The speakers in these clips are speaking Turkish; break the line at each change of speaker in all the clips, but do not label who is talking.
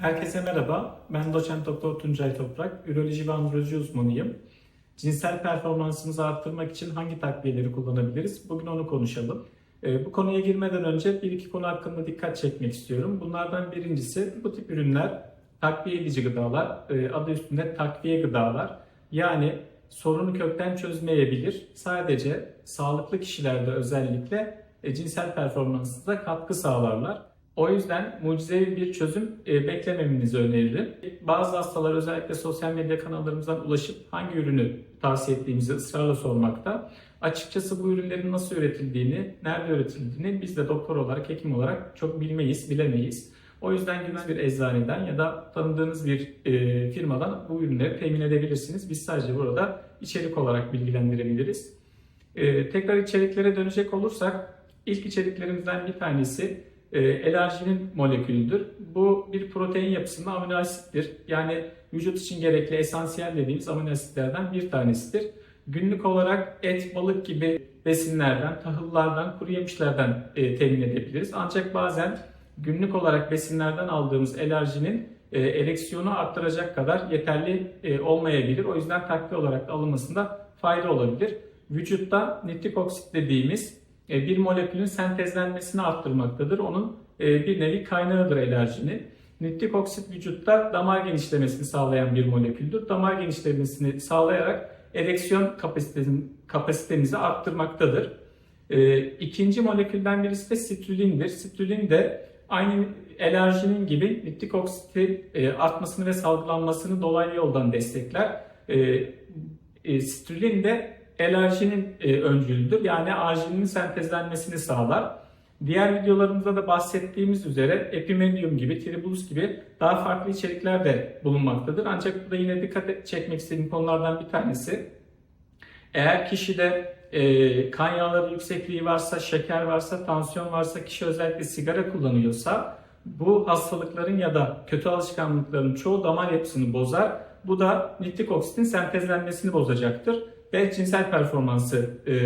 Herkese merhaba. Ben doçent doktor Tuncay Toprak. Üroloji ve androloji uzmanıyım. Cinsel performansımızı arttırmak için hangi takviyeleri kullanabiliriz? Bugün onu konuşalım. Ee, Bu konuya girmeden önce bir iki konu hakkında dikkat çekmek istiyorum. Bunlardan birincisi bu tip ürünler takviye edici gıdalar, e, adı üstünde takviye gıdalar. Yani sorunu kökten çözmeyebilir. Sadece sağlıklı kişilerde özellikle e, cinsel performansınıza katkı sağlarlar. O yüzden mucizevi bir çözüm e, beklememenizi öneririm. Bazı hastalar özellikle sosyal medya kanallarımızdan ulaşıp hangi ürünü tavsiye ettiğimizi ısrarla sormakta. Açıkçası bu ürünlerin nasıl üretildiğini, nerede üretildiğini biz de doktor olarak, hekim olarak çok bilmeyiz, bilemeyiz. O yüzden güven bir eczaneden ya da tanıdığınız bir e, firmadan bu ürünleri temin edebilirsiniz. Biz sadece burada içerik olarak bilgilendirebiliriz. E, tekrar içeriklere dönecek olursak ilk içeriklerimizden bir tanesi e, elarjinin molekülüdür. Bu bir protein yapısında amino asittir. Yani vücut için gerekli esansiyel dediğimiz amino asitlerden bir tanesidir. Günlük olarak et, balık gibi besinlerden, tahıllardan, kuru yemişlerden e, temin edebiliriz. Ancak bazen günlük olarak besinlerden aldığımız elerjinin e, ereksiyonu arttıracak kadar yeterli e, olmayabilir. O yüzden takviye olarak da alınmasında fayda olabilir. Vücutta nitrik oksit dediğimiz bir molekülün sentezlenmesini arttırmaktadır. Onun e, bir nevi kaynağıdır elerjinin. Nitrik oksit vücutta damar genişlemesini sağlayan bir moleküldür. Damar genişlemesini sağlayarak ereksiyon kapasitemizi, kapasitemizi arttırmaktadır. E, ikinci molekülden birisi de sitrullindir. Sitrulin de aynı elerjinin gibi nitrik oksitin e, artmasını ve salgılanmasını dolaylı yoldan destekler. E, e, de elerjinin e, öncülüdür. Yani arginin sentezlenmesini sağlar. Diğer videolarımızda da bahsettiğimiz üzere epimedium gibi, tribulus gibi daha farklı içerikler de bulunmaktadır. Ancak burada yine dikkat çekmek istediğim konulardan bir tanesi. Eğer kişide e, kan yağları yüksekliği varsa, şeker varsa, tansiyon varsa, kişi özellikle sigara kullanıyorsa bu hastalıkların ya da kötü alışkanlıkların çoğu damar yapısını bozar. Bu da nitrik oksitin sentezlenmesini bozacaktır ve cinsel performansı e,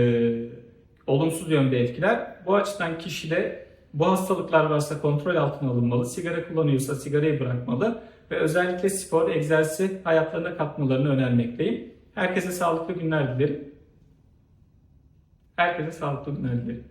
olumsuz yönde etkiler. Bu açıdan kişide bu hastalıklar varsa kontrol altına alınmalı, sigara kullanıyorsa sigarayı bırakmalı ve özellikle spor, egzersizi hayatlarına katmalarını önermekteyim. Herkese sağlıklı günler dilerim. Herkese sağlıklı günler dilerim.